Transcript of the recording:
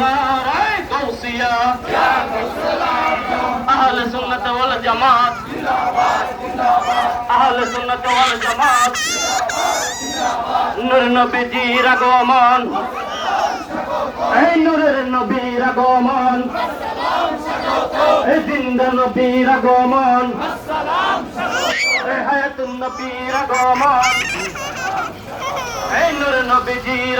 নারায় গৌসিয়া আহলে সুন্নাত ওয়াল জামাত। আহলে সুন্নাত ওয়াল জামাত। নূর নবীজির আগমন। এই নূরের নবীর আগমন। জিন্দা নবীর আগমন। হায়াতুন নবীর আগমন। এই নূর নবীজির